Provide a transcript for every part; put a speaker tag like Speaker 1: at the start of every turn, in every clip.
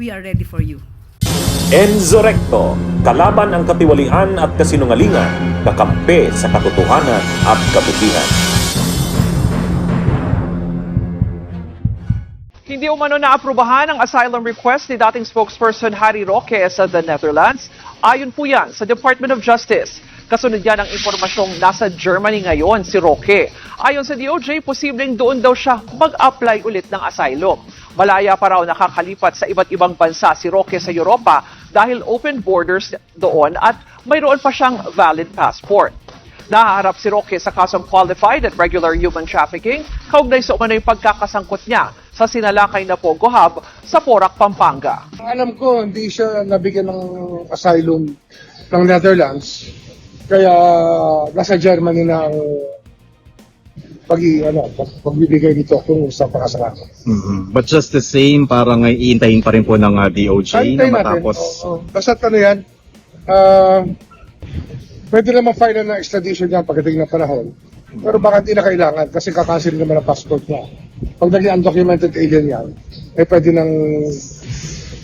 Speaker 1: we are ready for you.
Speaker 2: Enzo Recto, kalaban ang katiwalian at kasinungalingan, kakampi sa katotohanan at kabutihan.
Speaker 3: Hindi umano naaprubahan ang asylum request ni dating spokesperson Harry Roque sa the Netherlands. Ayon po yan sa Department of Justice. Kasunod yan ang impormasyong nasa Germany ngayon si Roque. Ayon sa DOJ, posibleng doon daw siya mag-apply ulit ng asylum. Malaya pa raw nakakalipat sa iba't ibang bansa si Roque sa Europa dahil open borders doon at mayroon pa siyang valid passport. Nahaharap si Roque sa kasong qualified at regular human trafficking kaugnay sa umano'y pagkakasangkot niya sa sinalakay na Pogo Hub sa Porac, Pampanga.
Speaker 4: Ang alam ko, hindi siya nabigyan ng asylum ng Netherlands. Kaya nasa Germany na ang pag, ano, pag, pagbibigay nito kung sa pangasalan.
Speaker 5: Mhm. But just the same, parang ay iintayin pa rin po ng uh, DOJ na
Speaker 4: natin.
Speaker 5: matapos.
Speaker 4: Oo. Basta ano yan, ah, pwede naman file na extradition niya pagdating ng panahon. Pero baka hindi na kailangan kasi kakasil naman ang passport niya. Pag naging undocumented alien yan, eh pwede nang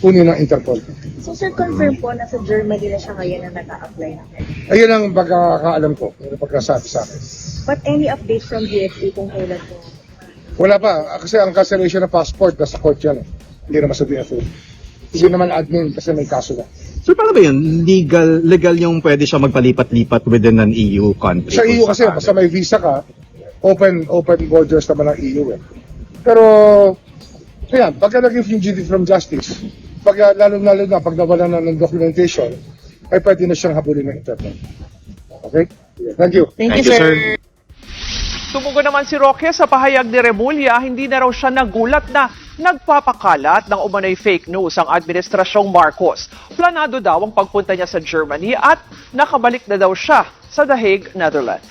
Speaker 4: kunin ng Interpol.
Speaker 6: So sir, confirm po na sa Germany na siya ngayon na nag-a-apply.
Speaker 4: Ayun ang pagkakaalam ko, yung pagkasabi sa akin.
Speaker 6: But any update from DFA kung kailan po?
Speaker 4: Wala pa, kasi ang cancellation ng passport, nasa court yan. eh. Hindi naman sa DFA. Hindi naman admin kasi may kaso na.
Speaker 5: So paano ba yun? Legal, legal yung pwede siya magpalipat-lipat within an EU country?
Speaker 4: Sa EU kasi, basta may visa ka, open open borders naman ng EU eh. Pero, ayan, pagka naging fugitive from justice, pag lalo-lalo na pag nawala na ng documentation, ay pwede na siyang habulin ng Interpol. Okay? Thank you.
Speaker 5: Thank you, sir.
Speaker 3: Tumugon naman si Roque sa pahayag ni Remulla, hindi na raw siya nagulat na nagpapakalat ng umano'y fake news ang Administrasyong Marcos. Planado daw ang pagpunta niya sa Germany at nakabalik na daw siya sa The Hague, Netherlands.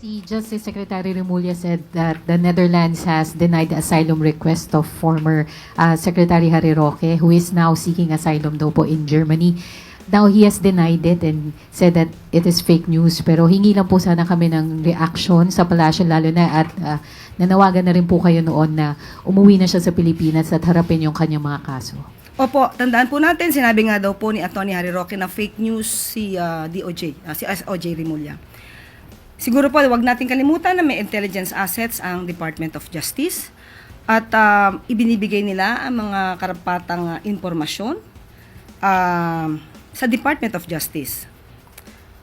Speaker 7: Si Justice Secretary Remulla said that the Netherlands has denied the asylum request of former uh, Secretary Harry Roque, who is now seeking asylum daw po in Germany. Now, he has denied it and said that it is fake news. Pero hingi lang po sana kami ng reaction sa palasyo, lalo na at uh, nanawagan na rin po kayo noon na umuwi na siya sa Pilipinas at harapin yung kanyang mga kaso.
Speaker 1: Opo, tandaan po natin, sinabi nga daw po ni Atty. Harry Roque na fake news si ah, DOJ, ah, si SOJ Rimulya. Siguro po, wag natin kalimutan na may intelligence assets ang Department of Justice at ah, ibinibigay nila ang mga karapatang ah, impormasyon ah, sa Department of Justice.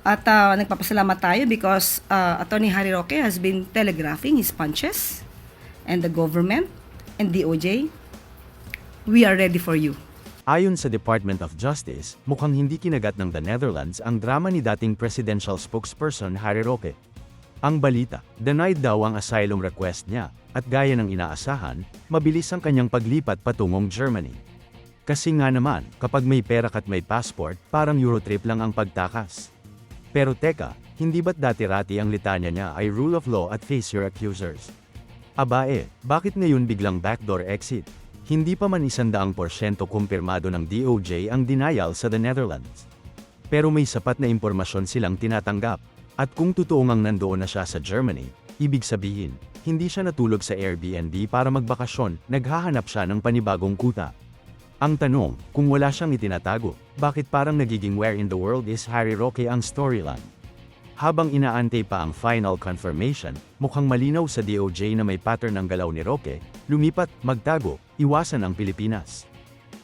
Speaker 1: At ah, nagpapasalamat tayo because uh, Attorney Harry Roque has been telegraphing his punches and the government and DOJ. We are ready for you.
Speaker 8: Ayon sa Department of Justice, mukhang hindi kinagat ng the Netherlands ang drama ni dating presidential spokesperson Harry Roque. Ang balita, denied daw ang asylum request niya, at gaya ng inaasahan, mabilis ang kanyang paglipat patungong Germany. Kasi nga naman, kapag may pera at may passport, parang Eurotrip lang ang pagtakas. Pero teka, hindi ba't dati-rati ang litanya niya ay rule of law at face your accusers? Aba eh, bakit ngayon biglang backdoor exit? Hindi pa man isandaang porsyento kumpirmado ng DOJ ang denial sa the Netherlands. Pero may sapat na impormasyon silang tinatanggap. At kung totoo ngang nandoon na siya sa Germany, ibig sabihin, hindi siya natulog sa Airbnb para magbakasyon, naghahanap siya ng panibagong kuta. Ang tanong, kung wala siyang itinatago, bakit parang nagiging where in the world is Harry Roque ang storyline? Habang inaantay pa ang final confirmation, mukhang malinaw sa DOJ na may pattern ng galaw ni Roque, lumipat, magtago, iwasan ang Pilipinas.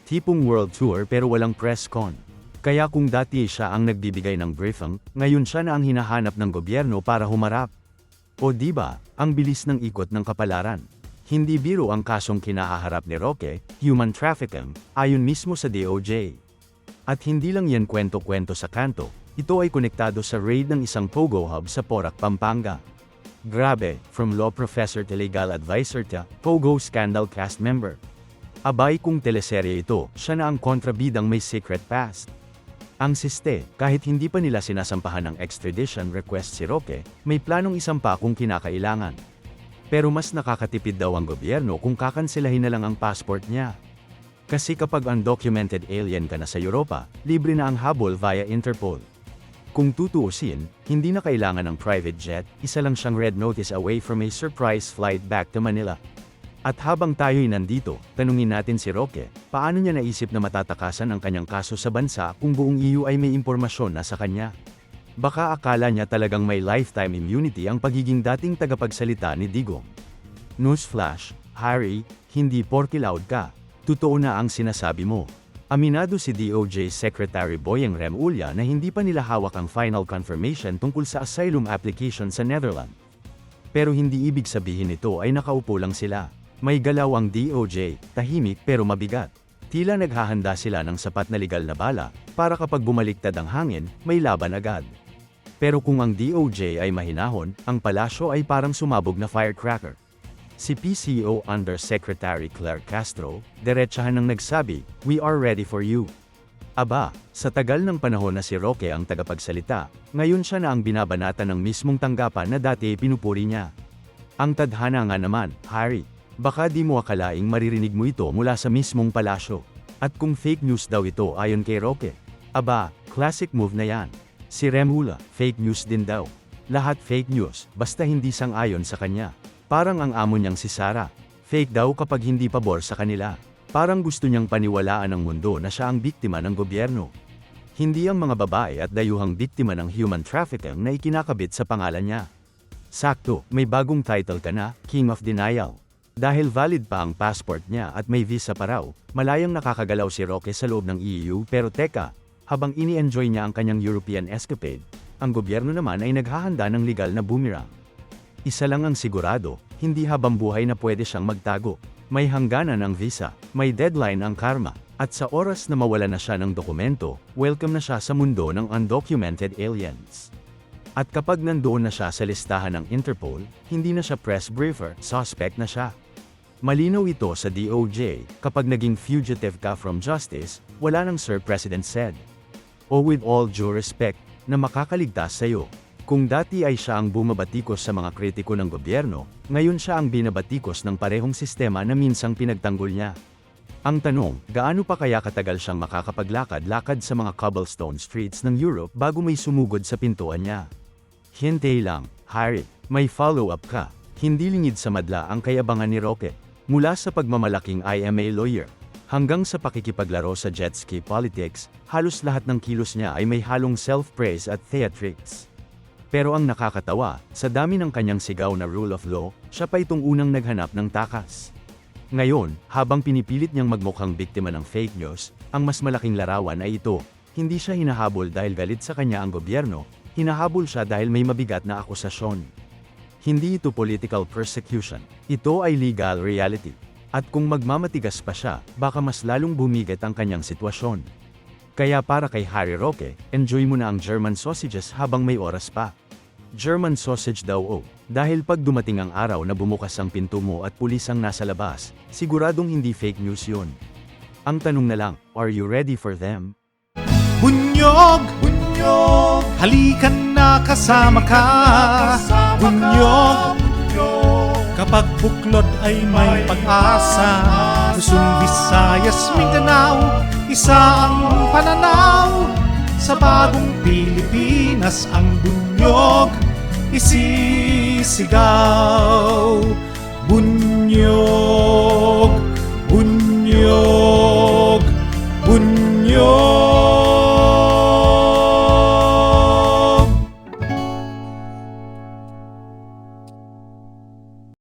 Speaker 8: Tipong world tour pero walang press con. Kaya kung dati siya ang nagbibigay ng briefing, ngayon siya na ang hinahanap ng gobyerno para humarap. O di ba, ang bilis ng ikot ng kapalaran. Hindi biro ang kasong kinahaharap ni Roque, human trafficking, ayon mismo sa DOJ. At hindi lang yan kwento-kwento sa kanto, ito ay konektado sa raid ng isang Pogo Hub sa Porac, Pampanga. Grabe, from law professor to legal advisor to Pogo scandal cast member. Abay kung teleserye ito, siya na ang kontrabidang may secret past. Ang siste, kahit hindi pa nila sinasampahan ng extradition request si Roque, may planong isampa kung kinakailangan. Pero mas nakakatipid daw ang gobyerno kung kakanselahin na lang ang passport niya. Kasi kapag undocumented alien ka na sa Europa, libre na ang habol via Interpol. Kung tutuusin, hindi na kailangan ng private jet, isa lang siyang red notice away from a surprise flight back to Manila. At habang tayo'y nandito, tanungin natin si Roque, paano niya naisip na matatakasan ang kanyang kaso sa bansa kung buong EU ay may impormasyon na sa kanya? Baka akala niya talagang may lifetime immunity ang pagiging dating tagapagsalita ni Digong. Newsflash, Harry, hindi porky loud ka. Totoo na ang sinasabi mo. Aminado si DOJ Secretary Boyeng Rem Ulya na hindi pa nila hawak ang final confirmation tungkol sa asylum application sa Netherlands. Pero hindi ibig sabihin nito ay nakaupo lang sila. May galaw ang DOJ, tahimik pero mabigat. Tila naghahanda sila ng sapat na legal na bala, para kapag bumaliktad ang hangin, may laban agad. Pero kung ang DOJ ay mahinahon, ang palasyo ay parang sumabog na firecracker. Si PCO Undersecretary Claire Castro, diretsahan nang nagsabi, We are ready for you. Aba, sa tagal ng panahon na si Roque ang tagapagsalita, ngayon siya na ang binabanata ng mismong tanggapan na dati pinupuri niya. Ang tadhana nga naman, Harry, baka di mo akalaing maririnig mo ito mula sa mismong palasyo. At kung fake news daw ito ayon kay Roque, aba, classic move na yan. Si Remula, fake news din daw. Lahat fake news, basta hindi sang-ayon sa kanya. Parang ang amo niyang si Sarah, fake daw kapag hindi pabor sa kanila. Parang gusto niyang paniwalaan ng mundo na siya ang biktima ng gobyerno. Hindi ang mga babae at dayuhang biktima ng human trafficking na ikinakabit sa pangalan niya. Sakto, may bagong title ka na, King of Denial. Dahil valid pa ang passport niya at may visa pa raw, malayang nakakagalaw si Roque sa loob ng EU pero teka, habang ini-enjoy niya ang kanyang European escapade, ang gobyerno naman ay naghahanda ng legal na boomerang. Isa lang ang sigurado, hindi habang buhay na pwede siyang magtago. May hangganan ang visa, may deadline ang karma, at sa oras na mawala na siya ng dokumento, welcome na siya sa mundo ng undocumented aliens. At kapag nandoon na siya sa listahan ng Interpol, hindi na siya press briefer, suspect na siya. Malinaw ito sa DOJ, kapag naging fugitive ka from justice, wala nang Sir President said. O with all due respect, na makakaligtas sa'yo. Kung dati ay siya ang bumabatikos sa mga kritiko ng gobyerno, ngayon siya ang binabatikos ng parehong sistema na minsang pinagtanggol niya. Ang tanong, gaano pa kaya katagal siyang makakapaglakad-lakad sa mga cobblestone streets ng Europe bago may sumugod sa pintuan niya? Hintay lang, Harry, may follow-up ka. Hindi lingid sa madla ang kayabangan ni Roque. Mula sa pagmamalaking IMA lawyer, hanggang sa pakikipaglaro sa jet ski politics, halos lahat ng kilos niya ay may halong self-praise at theatrics. Pero ang nakakatawa, sa dami ng kanyang sigaw na rule of law, siya pa itong unang naghanap ng takas. Ngayon, habang pinipilit niyang magmukhang biktima ng fake news, ang mas malaking larawan ay ito. Hindi siya hinahabol dahil galit sa kanya ang gobyerno, hinahabol siya dahil may mabigat na akusasyon. Hindi ito political persecution, ito ay legal reality. At kung magmamatigas pa siya, baka mas lalong bumigat ang kanyang sitwasyon. Kaya para kay Harry Roque, enjoy mo na ang German sausages habang may oras pa. German sausage daw o, dahil pag dumating ang araw na bumukas ang pinto mo at pulis ang nasa labas, siguradong hindi fake news yun. Ang tanong na lang, are you ready for them?
Speaker 9: Bunyog, bunyog, halikan na kasama ka. Bunyog, Kapag buklod ay may pag-asa. Luzon, Visayas, Mindanao Isa ang pananaw. Sa bagong Pilipinas Ang bunyog isisigaw. Bunyog.